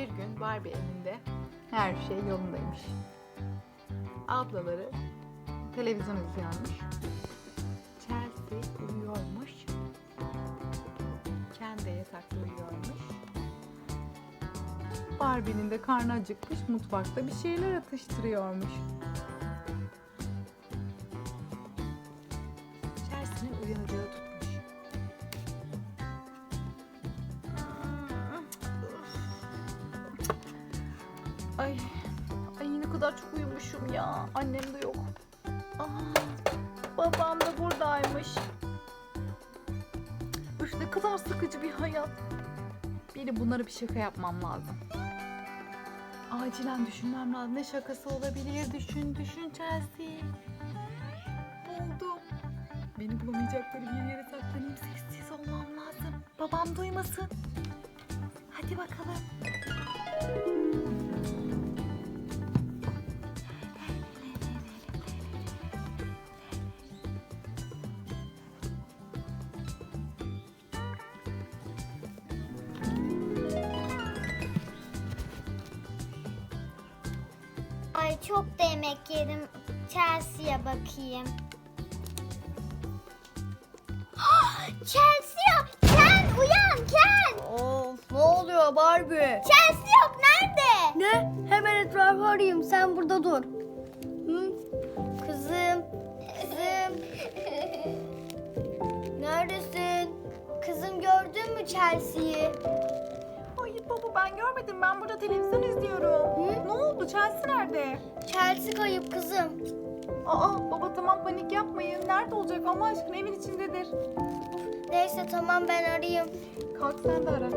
Bir gün Barbie evinde her şey yolundaymış. Ablaları televizyon izliyormuş. Chelsea uyuyormuş. Kendi yatakta uyuyormuş. Barbie'nin de karnı acıkmış mutfakta bir şeyler atıştırıyormuş. Ay, ay ne kadar çok uyumuşum ya. Annem de yok. Aa, babam da buradaymış. Üf ne kadar sıkıcı bir hayat. Benim bunlara bir şaka yapmam lazım. Acilen düşünmem lazım. Ne şakası olabilir? Düşün, düşün Chelsea. Buldum. Beni bulamayacakları bir yere saklanayım. Sessiz olmam lazım. Babam duymasın. Ay çok da yemek yedim. Chelsea'ye bakayım. Chelsea! Ken uyan Ken! Of ne oluyor Barbie? Chelsea yok nerede? Ne? Hemen etrafı arayayım sen burada dur. Hı? Kızım, kızım neredesin? Kızım gördün mü Chelsea'yi? Baba ben görmedim. Ben burada televizyon izliyorum. Hı? Ne oldu? Chelsea nerede? Chelsea kayıp kızım. Aa baba tamam panik yapmayın. Nerede olacak Allah aşkına evin içindedir. Neyse tamam ben arayayım. Kalk sen de ara.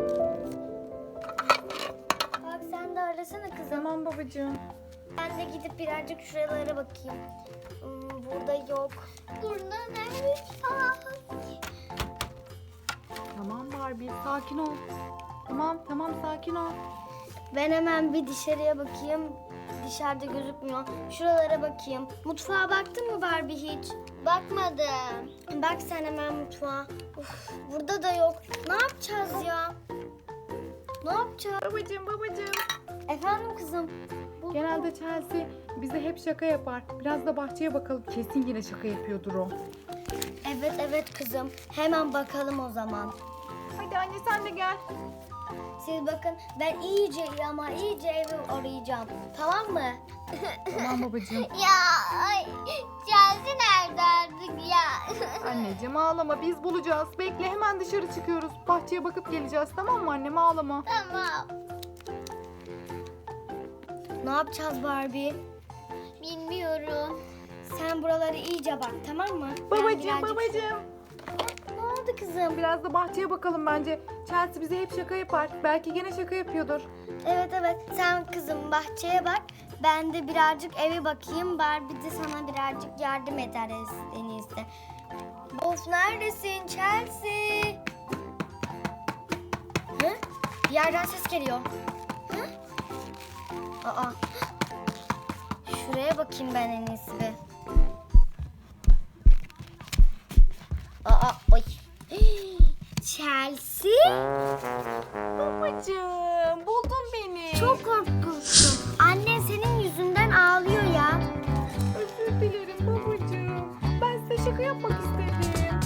Bak sen de arasana kızım. Tamam babacığım. Ben de gidip birazcık şuralara bakayım. Hmm, burada yok. Burada nerede? Aa, Tamam Barbie sakin ol. Tamam tamam sakin ol. Ben hemen bir dışarıya bakayım. Dışarıda gözükmüyor. Şuralara bakayım. Mutfağa baktın mı Barbie hiç? bakmadım. Bak sen hemen mutfağa. Uf, burada da yok. Ne yapacağız ya? Ne yapacağız? Babacığım babacığım. Efendim kızım. Bu- Genelde Chelsea bize hep şaka yapar. Biraz da bahçeye bakalım. Kesin yine şaka yapıyordur o. Evet evet kızım. Hemen bakalım o zaman. Hadi anne sen de gel. Siz bakın ben iyice ama iyice evi arayacağım. Tamam mı? Tamam babacığım. Ya ay, Chelsea nerede artık ya? Anneciğim ağlama biz bulacağız. Bekle hemen dışarı çıkıyoruz. Bahçeye bakıp geleceğiz tamam mı annem ağlama. tamam. Ne yapacağız Barbie? Bilmiyorum. Sen buraları iyice bak tamam mı? Ben Babacığım birazcık- babacığım. Oldu kızım? Biraz da bahçeye bakalım bence. Chelsea bize hep şaka yapar. Belki gene şaka yapıyordur. Evet evet sen kızım bahçeye bak. Ben de birazcık eve bakayım. Barbie de sana birazcık yardım eder en iyisi. Of neredesin Chelsea? Hı? Bir yerden ses geliyor. Hı? Aa. Şuraya bakayım ben en iyisi bir. Chelsea? Babacığım buldun beni. Çok korkmuştum. Annen senin yüzünden ağlıyor ya. özür dilerim babacığım. Ben size şaka yapmak istedim.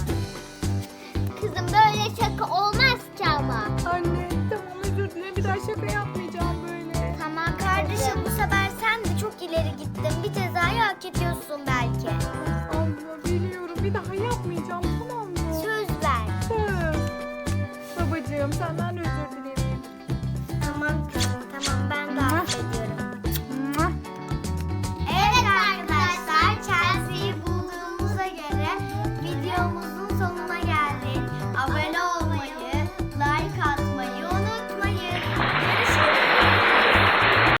Kızım böyle şaka olmaz ki ama. Anne tamam özür dilerim. Bir daha şaka yapmayacağım böyle. Tamam kardeşim bu sefer sen de çok ileri gittin. Bir cezayı hak ediyorsun yapmayacağım tamam mı?